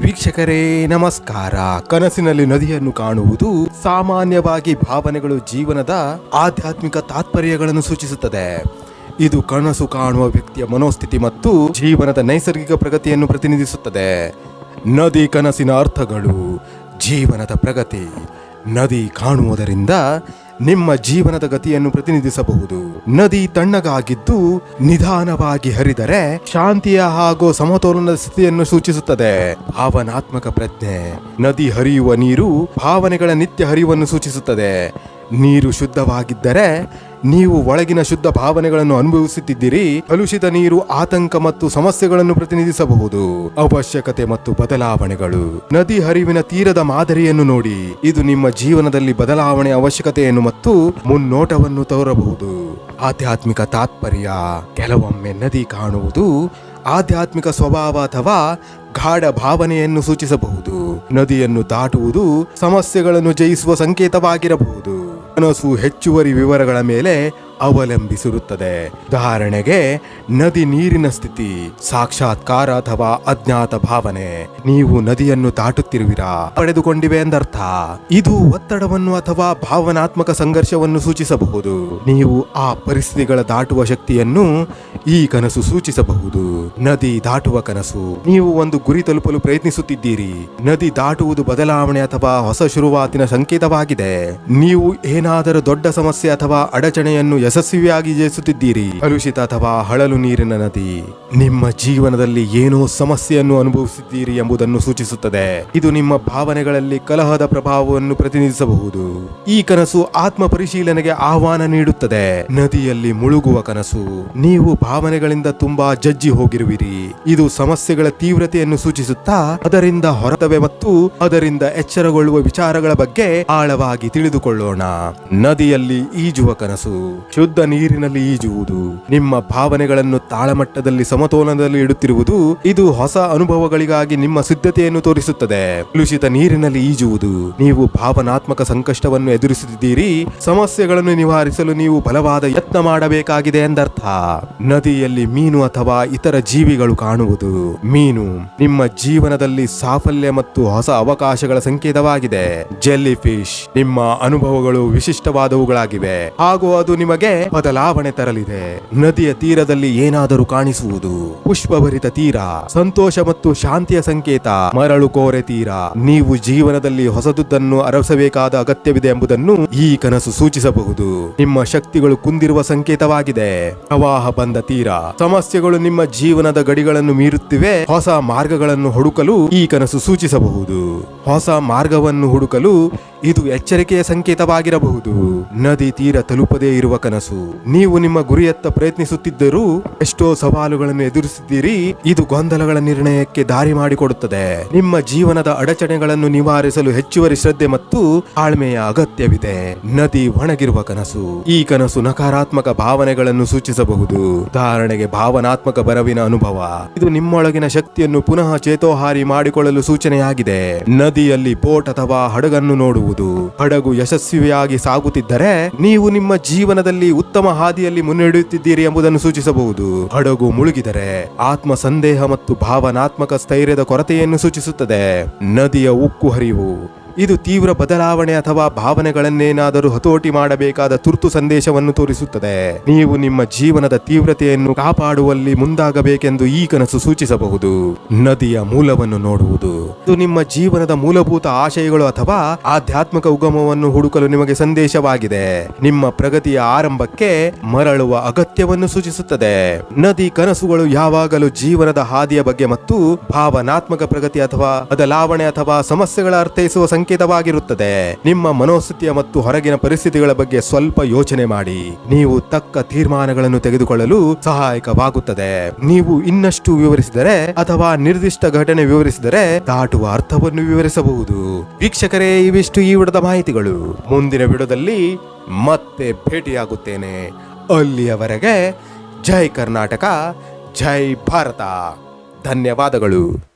ವೀಕ್ಷಕರೇ, ನಮಸ್ಕಾರ. ಕನಸಿನಲ್ಲಿ ನದಿಯನ್ನು ಕಾಣುವುದು ಸಾಮಾನ್ಯವಾಗಿ ಭಾವನೆಗಳು ಜೀವನದ ಆಧ್ಯಾತ್ಮಿಕ ತಾತ್ಪರ್ಯಗಳನ್ನು ಸೂಚಿಸುತ್ತದೆ. ಇದು ಕನಸು ಕಾಣುವ ವ್ಯಕ್ತಿಯ ಮನೋಸ್ಥಿತಿ ಮತ್ತು ಜೀವನದ ನೈಸರ್ಗಿಕ ಪ್ರಗತಿಯನ್ನು ಪ್ರತಿನಿಧಿಸುತ್ತದೆ. ನದಿ ಕನಸಿನ ಅರ್ಥಗಳು ಜೀವನದ ಪ್ರಗತಿ. ನದಿ ಕಾಣುವುದರಿಂದ ನಿಮ್ಮ ಜೀವನದ ಗತಿಯನ್ನು ಪ್ರತಿನಿಧಿಸಬಹುದು. ನದಿ ತಣ್ಣಗಾಗಿದ್ದು ನಿಧಾನವಾಗಿ ಹರಿದರೆ ಶಾಂತಿಯ ಹಾಗೂ ಸಮತೋಲನದ ಸ್ಥಿತಿಯನ್ನು ಸೂಚಿಸುತ್ತದೆ. ಭಾವನಾತ್ಮಕ ಪ್ರಜ್ಞೆ, ನದಿ ಹರಿಯುವ ನೀರು ಭಾವನೆಗಳ ನಿತ್ಯ ಹರಿವನ್ನು ಸೂಚಿಸುತ್ತದೆ. ನೀರು ಶುದ್ಧವಾಗಿದ್ದರೆ ನೀವು ಒಳಗಿನ ಶುದ್ಧ ಭಾವನೆಗಳನ್ನು ಅನುಭವಿಸುತ್ತಿದ್ದೀರಿ. ಕಲುಷಿತ ನೀರು, ಆತಂಕ ಮತ್ತು ಸಮಸ್ಯೆಗಳನ್ನು ಪ್ರತಿನಿಧಿಸಬಹುದು. ಅವಶ್ಯಕತೆ ಮತ್ತು ಬದಲಾವಣೆಗಳು. ನದಿ ಹರಿವಿನ ತೀರದ ಮಾದರಿಯನ್ನು ನೋಡಿ. ಇದು ನಿಮ್ಮ ಜೀವನದಲ್ಲಿ ಬದಲಾವಣೆ ಅವಶ್ಯಕತೆಯನ್ನು ಮತ್ತು ಮುನ್ನೋಟವನ್ನು ತೋರಬಹುದು. ಆಧ್ಯಾತ್ಮಿಕ ತಾತ್ಪರ್ಯ. ಕೆಲವೊಮ್ಮೆ ನದಿ ಕಾಣುವುದು ಆಧ್ಯಾತ್ಮಿಕ ಸ್ವಭಾವ ಅಥವಾ ಗಾಢ ಭಾವನೆಯನ್ನು ಸೂಚಿಸಬಹುದು. ನದಿಯನ್ನು ದಾಟುವುದು ಸಮಸ್ಯೆಗಳನ್ನು ಜಯಿಸುವ ಸಂಕೇತವಾಗಿರಬಹುದು. ಕನಸು ಹೆಚ್ಚುವರಿ ವಿವರಗಳ ಮೇಲೆ ಅವಲಂಬಿಸಿರುತ್ತದೆ. ಉದಾಹರಣೆಗೆ, ನದಿ ನೀರಿನ ಸ್ಥಿತಿ, ಸಾಕ್ಷಾತ್ಕಾರ ಅಥವಾ ಅಜ್ಞಾತ ಭಾವನೆ. ನೀವು ನದಿಯನ್ನು ದಾಟುತ್ತಿರುವಿರಾ? ಪಡೆದುಕೊಂಡಿವೆ ಎಂದರ್ಥ. ಇದು ಒತ್ತಡವನ್ನು ಅಥವಾ ಭಾವನಾತ್ಮಕ ಸಂಘರ್ಷವನ್ನು ಸೂಚಿಸಬಹುದು. ನೀವು ಆ ಪರಿಸ್ಥಿತಿಗಳ ದಾಟುವ ಶಕ್ತಿಯನ್ನು ಈ ಕನಸು ಸೂಚಿಸಬಹುದು. ನದಿ ದಾಟುವ ಕನಸು. ನೀವು ಒಂದು ಗುರಿ ತಲುಪಲು ಪ್ರಯತ್ನಿಸುತ್ತಿದ್ದೀರಿ. ನದಿ ದಾಟುವುದು ಬದಲಾವಣೆ ಅಥವಾ ಹೊಸ ಶುರುವಾತಿನ ಸಂಕೇತವಾಗಿದೆ. ನೀವು ಏನಾದರೂ ದೊಡ್ಡ ಸಮಸ್ಯೆ ಅಥವಾ ಅಡಚಣೆಯನ್ನು ಯಶಸ್ವಿಯಾಗಿ ಜಯಿಸುತ್ತಿದ್ದೀರಿ. ಕಲುಷಿತ ಅಥವಾ ಹಳಲು ನೀರಿನ ನದಿ. ನಿಮ್ಮ ಜೀವನದಲ್ಲಿ ಏನೋ ಸಮಸ್ಯೆಯನ್ನು ಅನುಭವಿಸುತ್ತೀರಿ ಎಂಬುದನ್ನು ಸೂಚಿಸುತ್ತದೆ. ಇದು ನಿಮ್ಮ ಭಾವನೆಗಳಲ್ಲಿ ಕಲಹದ ಪ್ರಭಾವವನ್ನು ಪ್ರತಿನಿಧಿಸಬಹುದು. ಈ ಕನಸು ಆತ್ಮ ಪರಿಶೀಲನೆಗೆ ಆಹ್ವಾನ ನೀಡುತ್ತದೆ. ನದಿಯಲ್ಲಿ ಮುಳುಗುವ ಕನಸು. ನೀವು ಭಾವನೆಗಳಿಂದ ತುಂಬಾ ಜಜ್ಜಿ ಹೋಗಿರುವಿರಿ. ಇದು ಸಮಸ್ಯೆಗಳ ತೀವ್ರತೆಯನ್ನು ಸೂಚಿಸುತ್ತಾ, ಅದರಿಂದ ಹೊರತವೆ ಮತ್ತು ಅದರಿಂದ ಎಚ್ಚರಗೊಳ್ಳುವ ವಿಚಾರಗಳ ಬಗ್ಗೆ ಆಳವಾಗಿ ತಿಳಿದುಕೊಳ್ಳೋಣ. ನದಿಯಲ್ಲಿ ಈಜುವ ಕನಸು. ಶುದ್ಧ ನೀರಿನಲ್ಲಿ ಈಜುವುದು, ನಿಮ್ಮ ಭಾವನೆಗಳನ್ನು ತಾಳಮಟ್ಟದಲ್ಲಿ ಸಮತೋಲನದಲ್ಲಿ ಇಡುತ್ತಿರುವುದು ಇದು ಹೊಸ ಅನುಭವಗಳಿಗಾಗಿ ನಿಮ್ಮ ಸಿದ್ಧತೆಯನ್ನು ತೋರಿಸುತ್ತದೆ. ಕಲುಷಿತ ನೀರಿನಲ್ಲಿ ಈಜುವುದು, ನೀವು ಭಾವನಾತ್ಮಕ ಸಂಕಷ್ಟವನ್ನು ಎದುರಿಸುತ್ತಿದ್ದೀರಿ, ಸಮಸ್ಯೆಗಳನ್ನು ನಿವಾರಿಸಲು ನೀವು ಬಲವಾದ ಯತ್ನ ಮಾಡಬೇಕಾಗಿದೆ ಎಂದರ್ಥ. ನದಿಯಲ್ಲಿ ಮೀನು ಅಥವಾ ಇತರ ಜೀವಿಗಳು ಕಾಣುವುದು, ಮೀನು ನಿಮ್ಮ ಜೀವನದಲ್ಲಿ ಸಾಫಲ್ಯ ಮತ್ತು ಹೊಸ ಅವಕಾಶಗಳ ಸಂಕೇತವಾಗಿದೆ. ಜೆಲ್ಲಿ ಫಿಶ್ ನಿಮ್ಮ ಅನುಭವಗಳು ವಿಶಿಷ್ಟವಾದವುಗಳಾಗಿವೆ, ಹಾಗೂ ಅದು ನಿಮಗೆ ಬದಲಾವಣೆ ತರಲಿದೆ. ನದಿಯ ತೀರದಲ್ಲಿ ಏನಾದರೂ ಕಾಣಿಸುವುದು. ಪುಷ್ಪಭರಿತ ತೀರ, ಸಂತೋಷ ಮತ್ತು ಶಾಂತಿಯ ಸಂಕೇತ, ಮರಳು ಕೋರೆ ತೀರ. ನೀವು ಜೀವನದಲ್ಲಿ ಹೊಸದುದ್ದನ್ನು ಅರಸಬೇಕಾದ ಅಗತ್ಯವಿದೆ ಎಂಬುದನ್ನು ಈ ಕನಸು ಸೂಚಿಸಬಹುದು. ನಿಮ್ಮ ಶಕ್ತಿಗಳು ಕುಂದಿರುವ ಸಂಕೇತವಾಗಿದೆ. ಪ್ರವಾಹ ಬಂದ ತೀರ, ಸಮಸ್ಯೆಗಳು ನಿಮ್ಮ ಜೀವನದ ಗಡಿಗಳನ್ನು ಮೀರುತ್ತಿವೆ. ಹೊಸ ಮಾರ್ಗಗಳನ್ನು ಹುಡುಕಲು ಈ ಕನಸು ಸೂಚಿಸಬಹುದು. ಹೊಸ ಮಾರ್ಗವನ್ನು ಹುಡುಕಲು ಇದು ಎಚ್ಚರಿಕೆಯ ಸಂಕೇತವಾಗಿರಬಹುದು. ನದಿ ತೀರ ತಲುಪದೇ ಇರುವ ಕನಸು. ನೀವು ನಿಮ್ಮ ಗುರಿಯತ್ತ ಪ್ರಯತ್ನಿಸುತ್ತಿದ್ದರೂ ಎಷ್ಟೋ ಸವಾಲುಗಳನ್ನು ಎದುರಿಸಿದ್ದೀರಿ. ಇದು ಗೊಂದಲಗಳ ನಿರ್ಣಯಕ್ಕೆ ದಾರಿ ಮಾಡಿಕೊಡುತ್ತದೆ. ನಿಮ್ಮ ಜೀವನದ ಅಡಚಣೆಗಳನ್ನು ನಿವಾರಿಸಲು ಹೆಚ್ಚುವರಿ ಶ್ರದ್ಧೆ ಮತ್ತು ತಾಳ್ಮೆಯ ಅಗತ್ಯವಿದೆ. ನದಿ ಒಣಗಿರುವ ಕನಸು. ಈ ಕನಸು ನಕಾರಾತ್ಮಕ ಭಾವನೆಗಳನ್ನು ಸೂಚಿಸಬಹುದು. ಉದಾಹರಣೆಗೆ ಭಾವನಾತ್ಮಕ ಬರವಿನ ಅನುಭವ. ಇದು ನಿಮ್ಮೊಳಗಿನ ಶಕ್ತಿಯನ್ನು ಪುನಃ ಚೇತೋಹಾರಿ ಮಾಡಿಕೊಳ್ಳಲು ಸೂಚನೆಯಾಗಿದೆ. ನದಿಯಲ್ಲಿ ಬೋಟ್ ಅಥವಾ ಹಡಗನ್ನು ನೋಡುವುದು ಹಡಗು ಯಶಸ್ವಿಯಾಗಿ ಸಾಗುತ್ತಿದ್ದರೆ ನೀವು ನಿಮ್ಮ ಜೀವನದಲ್ಲಿ ಉತ್ತಮ ಹಾದಿಯಲ್ಲಿ ಮುನ್ನಡೆಯುತ್ತಿದ್ದೀರಿ ಎಂಬುದನ್ನು ಸೂಚಿಸಬಹುದು. ಹಡಗು ಮುಳುಗಿದರೆ ಆತ್ಮ ಸಂದೇಹ ಮತ್ತು ಭಾವನಾತ್ಮಕ ಸ್ಥೈರ್ಯದ ಕೊರತೆಯನ್ನು ಸೂಚಿಸುತ್ತದೆ. ನದಿಯ ಉಕ್ಕು ಹರಿವು. ಇದು ತೀವ್ರ ಬದಲಾವಣೆ ಅಥವಾ ಭಾವನೆಗಳನ್ನೇನಾದರೂ ಹತೋಟಿ ಮಾಡಬೇಕಾದ ತುರ್ತು ಸಂದೇಶವನ್ನು ತೋರಿಸುತ್ತದೆ. ನೀವು ನಿಮ್ಮ ಜೀವನದ ತೀವ್ರತೆಯನ್ನು ಕಾಪಾಡುವಲ್ಲಿ ಮುಂದಾಗಬೇಕೆಂದು ಈ ಕನಸು ಸೂಚಿಸಬಹುದು. ನದಿಯ ಮೂಲವನ್ನು ನೋಡುವುದು. ಇದು ನಿಮ್ಮ ಜೀವನದ ಮೂಲಭೂತ ಆಶಯಗಳು ಅಥವಾ ಆಧ್ಯಾತ್ಮಿಕ ಉಗಮವನ್ನು ಹುಡುಕಲು ನಿಮಗೆ ಸಂದೇಶವಾಗಿದೆ. ನಿಮ್ಮ ಪ್ರಗತಿಯ ಆರಂಭಕ್ಕೆ ಮರಳುವ ಅಗತ್ಯವನ್ನು ಸೂಚಿಸುತ್ತದೆ. ನದಿ ಕನಸುಗಳು ಯಾವಾಗಲೂ ಜೀವನದ ಹಾದಿಯ ಬಗ್ಗೆ ಮತ್ತು ಭಾವನಾತ್ಮಕ ಪ್ರಗತಿ ಅಥವಾ ಬದಲಾವಣೆ ಅಥವಾ ಸಮಸ್ಯೆಗಳ ಅರ್ಥೈಸುವ ಸಂಕೇತವಾಗಿರುತ್ತದೆ ನಿಮ್ಮ ಮನೋಸ್ಥಿತಿಯ ಮತ್ತು ಹೊರಗಿನ ಪರಿಸ್ಥಿತಿಗಳ ಬಗ್ಗೆ ಸ್ವಲ್ಪ ಯೋಚನೆ ಮಾಡಿ. ನೀವು ತಕ್ಕ ತೀರ್ಮಾನಗಳನ್ನು ತೆಗೆದುಕೊಳ್ಳಲು ಸಹಾಯಕವಾಗುತ್ತದೆ. ನೀವು ಇನ್ನಷ್ಟು ವಿವರಿಸಿದರೆ ಅಥವಾ ನಿರ್ದಿಷ್ಟ ಘಟನೆ ವಿವರಿಸಿದರೆ ದಾಟುವ ಅರ್ಥವನ್ನು ವಿವರಿಸಬಹುದು. ವೀಕ್ಷಕರೇ, ಇವಿಷ್ಟು ಈ ವಿಡದ ಮಾಹಿತಿಗಳು. ಮುಂದಿನ ವಿಡದಲ್ಲಿ ಮತ್ತೆ ಭೇಟಿಯಾಗುತ್ತೇನೆ. ಅಲ್ಲಿಯವರೆಗೆ ಜೈ ಕರ್ನಾಟಕ, ಜೈ ಭಾರತ. ಧನ್ಯವಾದಗಳು.